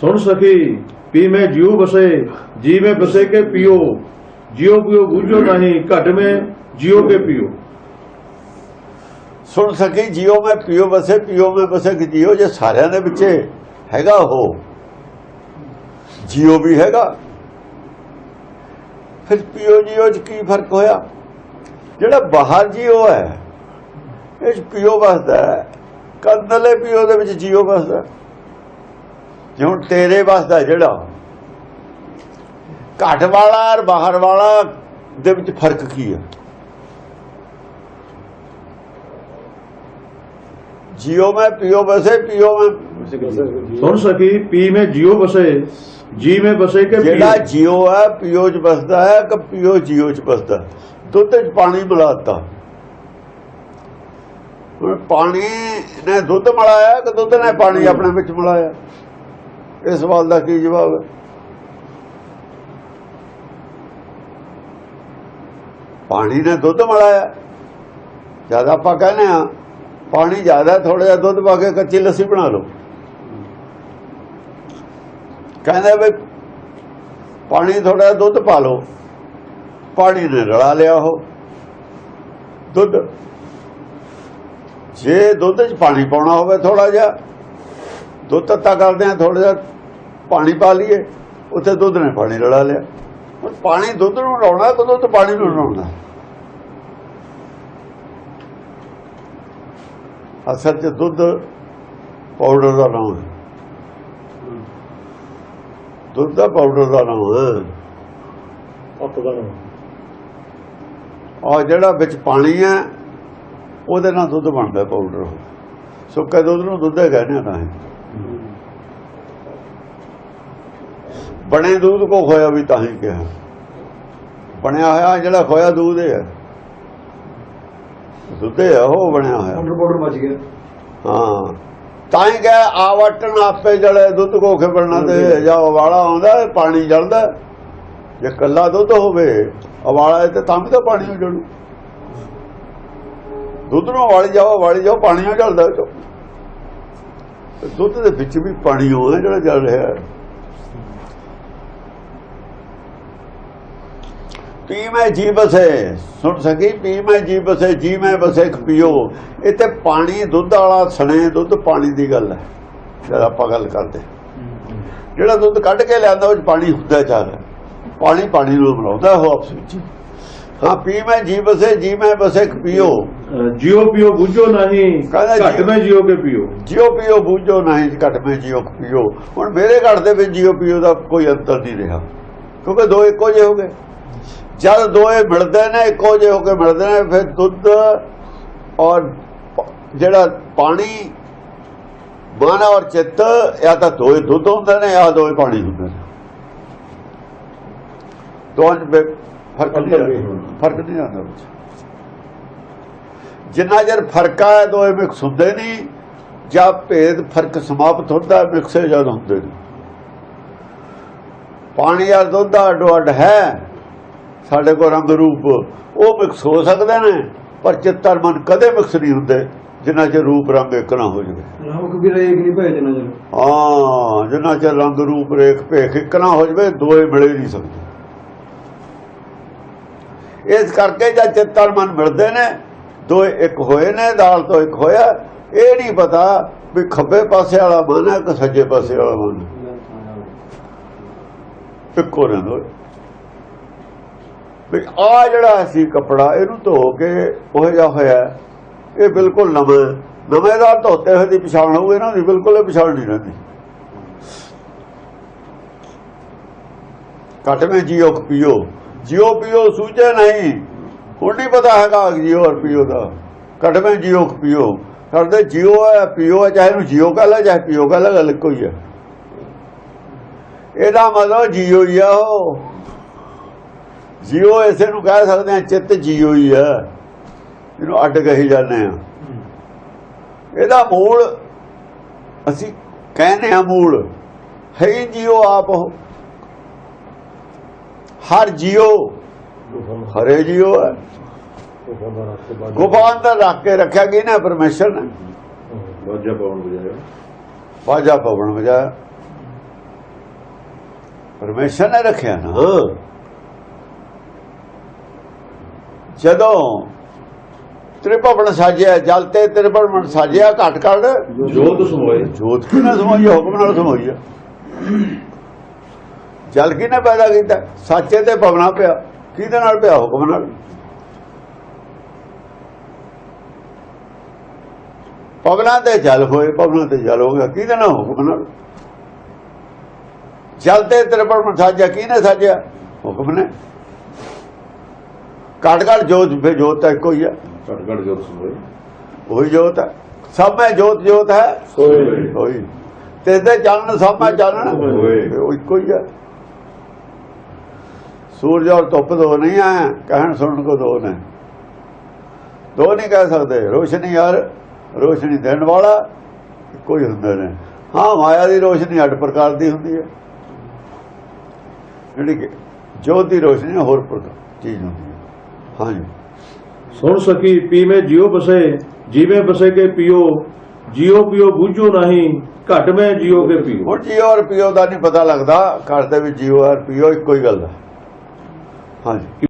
ਸੁਣ ਸਕੀ ਪੀ ਮੈਂ ਜਿਉ ਬਸੇ ਜੀ ਮੈਂ ਬਸੇ ਕੇ ਪਿਓ। ਜਿਉ ਪਿਓ ਬੂਝੋ ਨਹੀਂ ਘਟ ਮੈਂ ਜਿਉ ਕੇ ਪਿਓ। ਸੁਣ ਸਕੀ ਜਿਉ ਮੈਂ ਪਿਓ ਬਸੇ ਪਿਓ ਮੈਂ ਬਸੇ ਕਿ ਜਿਉ ਜੇ ਸਾਰਿਆਂ ਦੇ ਵਿੱਚ ਹੈਗਾ ਉਹ, ਜਿਉ ਵੀ ਹੈਗਾ। ਫਿਰ ਪਿਓ ਜਿਉ ਚ ਕੀ ਫ਼ਰਕ ਹੋਇਆ? ਜਿਹੜਾ ਬਾਹਰ ਜਿਉ ਹੈ, ਇਹ 'ਚ ਪਿਓ ਵਸਦਾ ਹੈ ਕੰਦਲੇ ਪਿਓ ਦੇ ਵਿੱਚ ਜਿਉ ਵਸਦਾ ਹੁਣ ਤੇਰੇ ਵਸਦਾ ਜਿਹੜਾ। ਘਟ ਵਾਲਾ ਔਰ ਬਾਹਰ ਵਾਲਾ ਦੇ ਵਿੱਚ ਫ਼ਰਕ ਕੀ ਹੈ ਮੈਂ ਪਿਓ ਬਸੇ ਪਿਓ ਮੈਂ। ਸੁਣ ਸਖੀ ਪੀ ਮੈਂ ਜਿਉ ਬਸੇ ਜੀ ਮੈਂ ਬਸੇ ਕੇ ਜਿਹੜਾ ਪਿਓ ਜਿਉ ਹੈ ਪਿਓ ਚ ਬਸਦਾ ਹੈ ਕਿ ਪਿਓ ਜਿਉ ਚ ਬਸਦਾ ਦੁੱਧ ਚ ਪਾਣੀ ਮਿਲਾਤਾ। ਹੁਣ ਪਾਣੀ ਨੇ ਦੁੱਧ ਮਿਲਾਇਆ ਕਿ ਦੁੱਧ ਨੇ ਪਾਣੀ ਆਪਣੇ ਵਿੱਚ ਮਿਲਾਇਆ? ਇਸ ਸਵਾਲ ਦਾ ਕੀ ਜਵਾਬ ਹੈ? ਪਾਣੀ ਨੇ ਦੁੱਧ ਮਿਲਾਇਆ। ਜ਼ਿਆਦਾ ਆਪਾਂ ਕਹਿੰਦੇ ਆ ਪਾਣੀ ਜ਼ਿਆਦਾ ਥੋੜਾ ਜਿਹਾ ਦੁੱਧ ਪਾ ਕੇ ਕੱਚੀ ਲੱਸੀ ਬਣਾ ਲਓ। ਕਹਿੰਦੇ ਵੀ ਪਾਣੀ ਥੋੜਾ ਜਿਹਾ ਦੁੱਧ ਪਾ ਲਓ। ਪਾਣੀ ਨੇ ਰਲਾ ਲਿਆ ਉਹ। ਦੁੱਧ। ਜੇ ਦੁੱਧ 'ਚ ਪਾਣੀ ਪਾਉਣਾ ਹੋਵੇ ਥੋੜਾ ਜਿਹਾ, ਦੁੱਧ ਤੱਤਾ ਕਰਦੇ ਆ ਥੋੜਾ ਜਿਹਾ ਪਾਣੀ ਪਾ ਲਈਏ ਉੱਥੇ ਦੁੱਧ ਨੇ ਪਾਣੀ ਰਲਾ ਲਿਆ। ਹੁਣ ਪਾਣੀ ਦੁੱਧ ਨੂੰ ਰਲਾਉਣਾ ਕਿ ਦੁੱਧ ਪਾਣੀ ਨੂੰ ਰਲਾਉਣਾ। ਅਸਲ 'ਚ ਦੁੱਧ ਪਾਊਡਰ ਦਾ ਨਾਮ ਹੈ। ਦੁੱਧ ਦਾ ਪਾਊਡਰ ਦਾ ਨਾਮ ਹੈ। ਔਰ ਜਿਹੜਾ ਵਿੱਚ ਪਾਣੀ ਹੈ ਉਹਦੇ ਨਾਲ ਦੁੱਧ ਬਣਦਾ ਪਾਊਡਰ ਸੁੱਕੇ ਦੁੱਧ ਨੂੰ ਦੁੱਧ ਹੀ ਕਹਿੰਦੇ ਆ ਤਾਂ ਹੀ। ਬਣੇ ਦੁੱਧ ਕੋ ਖੋਇਆ ਵੀ ਤਾਂ ਹੀ ਕਿਹਾ। ਬਣਿਆ ਹੋਇਆ ਜਿਹੜਾ ਖੋਇਆ ਦੁੱਧ ਹੈ। ਦੁੱਧ ਹੈ ਉਹ ਬਣਿਆ ਹੋਇਆ। ਪਾਊਡਰ ਪਾਊਡਰ ਮਚ ਗਿਆ। ਹਾਂ। ਤਾਂ ਹੀ ਕਹੇ ਆਵਟਣ ਆਪੇ ਜਲੇ ਦੁੱਧ ਕੋਖੇ ਬਣਨਾ ਤੇ ਜਾਂ ਉਵਾਲਾ ਆਉਂਦਾ ਪਾਣੀ ਜਲਦਾ। ਜੇ ਕੱਲਾ ਦੁੱਧ ਹੋਵੇ ਉਵਾਲਾ ਤੇ ਤਾਂ ਵੀ ਤਾਂ ਪਾਣੀ ਜਲੂ। ਦੁੱਧ ਨੂੰ ਉਵਾਲੀ ਜਾਓ ਉਵਾਲੀ ਜਾਓ ਪਾਣੀ ਹੋ ਜਲਦਾ। ਦੁੱਧ ਦੇ ਵਿੱਚ ਵੀ ਪਾਣੀ ਹੋਣਾ ਜਿਹੜਾ ਜਲ ਰਿਹਾ। ਹੈ ਪੀ ਮੈਂ ਜੀ ਬਸੇ ਸੁਣ ਸਕੀ? ਪੀ ਮੈਂ ਜੀ ਬਸੇ ਜੀ ਮੈਂ ਬਸੇ ਪੀਓ ਇਹ ਤੇ ਪਾਣੀ ਦੁੱਧ ਵਾਲਾ ਸਣੇ ਦੁੱਧ ਪਾਣੀ ਦੀ ਗੱਲ ਹੈ। ਜਦ ਆਪਾਂ ਗੱਲ ਕਰਦੇ। ਜਿਹੜਾ ਦੁੱਧ ਕੱਢ ਕੇ ਲਿਆਂਦਾ ਉਹ ਪਾਣੀ ਹੁੰਦਾ ਚਾਹ ਪਾਣੀ ਪਾਣੀ ਨੂੰ ਮਿਲਾਉਂਦਾ ਉਹ ਆਪਸ ਵਿੱਚ। ਹਾਂ ਪੀ ਮੈਂ ਜੀ ਬਸੇ ਜੀ ਮੈਂ ਬਸੇ ਪੀਓ ਜਿਉ ਪਿਓ ਬੂਝੋ ਨਹੀਂ ਘਟ ਮੈਂ ਜਿਉ ਕੇ ਪਿਓ। ਜਿਉ ਪੀਓ ਬੂਝੋ ਨਹੀਂ ਘਟ ਮੈਂ ਜਿਉ ਪੀਓ ਹੁਣ ਮੇਰੇ ਘਟ ਦੇ ਵਿੱਚ ਜਿਉ ਪੀਓ ਦਾ ਕੋਈ ਅੰਤਰ ਨਹੀਂ ਰਿਹਾ। ਕਿਉਂਕਿ ਦੋ ਇੱਕੋ ਜਿਹੇ ਹੋ ਗਏ। ਜਦ ਦੋਏ ਮਿਲਦੇ ਨੇ ਇੱਕੋ ਜਿਹੇ ਹੋ ਕੇ ਮਿਲਦੇ ਨੇ ਫਿਰ ਦੁੱਧ ਔਰ ਜਿਹੜਾ ਪਾਣੀ ਮਨ ਔਰ ਚਿੱਤ ਜਾਂ ਤਾਂ ਦੋਏ ਦੁੱਧ ਹੁੰਦੇ ਨੇ ਜਾਂ ਦੋਏ ਪਾਣੀ ਹੁੰਦੇ ਨੇ। ਦੋਹਾਂ 'ਚ ਬੇ- ਫ਼ਰਕ ਨਹੀਂ। ਫ਼ਰਕ ਨਹੀਂ ਆਉਂਦਾ ਵਿੱਚ। ਜਿੰਨਾ ਚਿਰ ਫ਼ਰਕ ਆ ਦੋਏ ਮਿਕਸ ਹੁੰਦੇ ਨਹੀਂ ਜਾਂ ਭੇਦ ਫ਼ਰਕ ਸਮਾਪਤ ਹੁੰਦਾ ਮਿਕਸੇ ਜਦ ਹੁੰਦੇ ਨੇ। ਪਾਣੀ ਔਰ ਦੁੱਧ ਦਾ ਅੱਡ ਹੈ। ਸਾਡੇ ਕੋਲ ਰੰਗ ਰੂਪ ਉਹ ਮਿਕਸ ਹੋ ਸਕਦੇ ਨੇ ਪਰ ਚਿੱਤਰ ਮਨ ਕਦੇ ਮਿਕਸ ਨਹੀਂ ਹੁੰਦੇ ਜਿੰਨਾ ਚਿਰ ਰੂਪ ਰੰਗ ਇੱਕ ਨਾ ਹੋ ਜਾਵੇ। ਨਾਮ ਕਬੀਰ ਇੱਕ ਨਹੀਂ ਭੇਜ ਦੇਣਾ ਚਲੋ ਹਾਂ ਜਿੰਨਾ ਚਿਰ ਰੰਗ ਰੂਪ ਰੇਖ ਭੇਖ ਇੱਕ ਨਾ ਹੋ ਜਾਵੇ ਦੋਏ ਮਿਲੇ ਨਹੀਂ ਸਕਦੇ। ਇਸ ਕਰਕੇ ਜਦ ਚਿੱਤਰ ਮਨ ਮਿਲਦੇ ਨੇ ਦੋਏ ਇੱਕ ਹੋਏ ਨੇ ਦਾਲ ਤੋਂ ਇੱਕ ਹੋਇਆ ਇਹ ਨਹੀਂ ਪਤਾ ਵੀ ਖੱਬੇ ਪਾਸੇ ਵਾਲਾ ਮਨ ਹੈ ਕਿ ਸੱਜੇ ਪਾਸੇ ਵਾਲਾ ਮਨ। ਇੱਕੋ ਦੋਏ ਵੀ ਆ ਜਿਹੜਾ ਸੀ ਕਪੜਾ, ਇਹਨੂੰ ਧੋ ਕੇ ਉਹ ਜਿਹਾ ਹੋਇਆ ਇਹ ਬਿਲਕੁਲ ਨਵਾਂ, ਨਵੇਂ ਦਾ ਧੋਤੇ ਹੋਏ ਦੀ ਪਛਾਣ ਹੋਊ, ਇਹਨਾਂ ਦੀ ਬਿਲਕੁਲ ਇਹ ਪਛਾਣ ਨਹੀਂ ਰਹਿੰਦੀ। ਘਟ ਜੀਓ ਪੀਓ ਜੀਓ ਪੀਓ ਸੂਝੇ ਨਹੀਂ। ਹੁਣ ਨਹੀਂ ਪਤਾ ਹੈਗਾ ਜੀਓ ਔਰ ਪੀਓ ਦਾ। ਘਟ ਜੀਓ ਪੀਓ। ਕਰਦੇ ਜੀਓ ਹੈ, ਪੀਓ ਹੈ, ਚਾਹੇ ਨੂੰ ਜੀਓ ਕਹ ਲੈ ਚਾਹੇ ਪੀਓ ਕਹ ਲੈ ਗੱਲ ਕੋਈ ਹੈ। ਇਹਦਾ ਮਤਲਬ ਜੀਓ ਹੀ ਆ ਉਹ। ਜੀਓ ਇਸੇ ਨੂੰ ਕਹਿ ਸਕਦੇ ਆ ਚਿੱਤ ਜੀਓ ਹੀ ਆ। ਇਹਨੂੰ ਅੱਡ ਕਹੀ ਜਾਂਦੇ ਆ ਇਹਦਾ ਮੂਲ ਅਸੀਂ ਕਹਿੰਦੇ ਆ ਮੂਲ ਹੈ ਜੀਓ ਆਪ ਉਹ। ਹਰ ਜੀਓ ਹਰੇ ਜੀਓ ਹੈ ਗੁਫਾ ਅੰਦਰ ਰੱਖ ਕੇ ਰੱਖਿਆ ਗਿਆ ਨਾ ਪਰਮੇਸ਼ਰ ਨੇ? ਵਾਜਾ ਪਾਉਣ ਬਜਾਏ। ਬਾਜਾ ਪਵਨ ਵਜਾਇਆ ਪਰਮੇਸ਼ਰ ਨੇ ਰੱਖਿਆ ਨਾ। ਜਦੋਂ ਤ੍ਰਿਭਵਨ ਸਾਜਿਆ ਜਲ ਤੇ ਤ੍ਰਿਭਵਨ ਸਾਜਿਆ ਘਟ ਘਟ। ਜੋਤ ਸਮੋਏ ਜੋਤ ਕਿਨੇ ਸਮਾਈ? ਹੁਕਮ ਨਾਲ ਸਮਾਈ ਆ। ਜਲ ਕਿਨੇ ਪੈਦਾ ਕੀਤਾ? ਸਾਚੇ ਤੇ ਪਵਨਾ ਪਿਆ। ਕਿਹਦੇ ਨਾਲ ਪਿਆ? ਹੁਕਮ ਨਾਲ। ਪਵਨਾ ਤੇ ਜਲ ਹੋਏ ਪਵਨਾ ਤੇ ਜਲ ਹੋ ਗਿਆ। ਕਿਹਦੇ ਨਾਲ? ਹੁਕਮ ਨਾਲ। ਜਲ ਤੇ ਤ੍ਰਿਭਵਨ ਸਾਜਿਆ ਕਿਹਨੇ ਸਾਜਿਆ? ਹੁਕਮ ਨੇ। ਘਟ ਜੋਤ ਫੇ ਜੋਤ ਤਾਂ ਇੱਕੋ ਹੀ ਆ। ਘਟ ਜੋਤ ਸਮੋਏ ਉਹੀ ਜੋਤ ਹੈ ਸਭ में ਜੋਤ ਜੋਤ ਹੈ। ਸੋਏ। ਹੋਈ ਤੇ ਤੇ ਚਾਨਣ ਸਭ ਮੈਂ ਚਾਨਣ। ਉਹ ਇੱਕੋ ਹੀ ਹੈ ਸੂਰਜ ਔਰ ਧੁੱਪ ਦੋ ਨਹੀਂ ਆ ਕਹਿਣ ਸੁਣਨ ਕੋ ਦੋ ਨੇ। ਦੋ ਨਹੀਂ ਕਹਿ ਸਕਦੇ ਰੋਸ਼ਨੀ ਯਾਰ ਰੋਸ਼ਨੀ ਦੇਣ ਵਾਲਾ ਇੱਕੋ ਹੀ ਹੁੰਦੇ ਨੇ। ਹਾਂ ਮਾਇਆ ਦੀ ਰੋਸ਼ਨੀ ਅੱਡ ਪ੍ਰਕਾਰ ਦੀ ਹੁੰਦੀ ਹੈ। ਜਿਹੜੀ ਕਿ ਜੋਤ ਦੀ ਰੋਸ਼ਨੀ ਹੋਰ ਪ੍ਰਕਾਰ ਚੀਜ਼ ਹੁੰਦੀ ਹਾਂਜੀ। ਸੁਣ ਸਕੀ ਪੀਵੇਂ ਜਿਉ ਬਸੇ ਜੀਵੇਂ ਬਸੇ ਕੇ ਪਿਓ ਜਿਉ ਪਿਓ ਬੂਝੋ ਨਹੀਂ ਘਟ ਮੈਂ ਜਿਉ ਕੇ ਪੀਓ। ਹੁਣ ਜੀਓ ਔਰ ਪੀਓ ਦਾ ਨਹੀਂ ਪਤਾ ਲੱਗਦਾ ਘਰ ਦੇ ਵਿੱਚ ਜੀਓ ਔਰ ਪੀਓ ਇੱਕੋ ਹੀ ਗੱਲ ਹੈ। ਹਾਂਜੀ।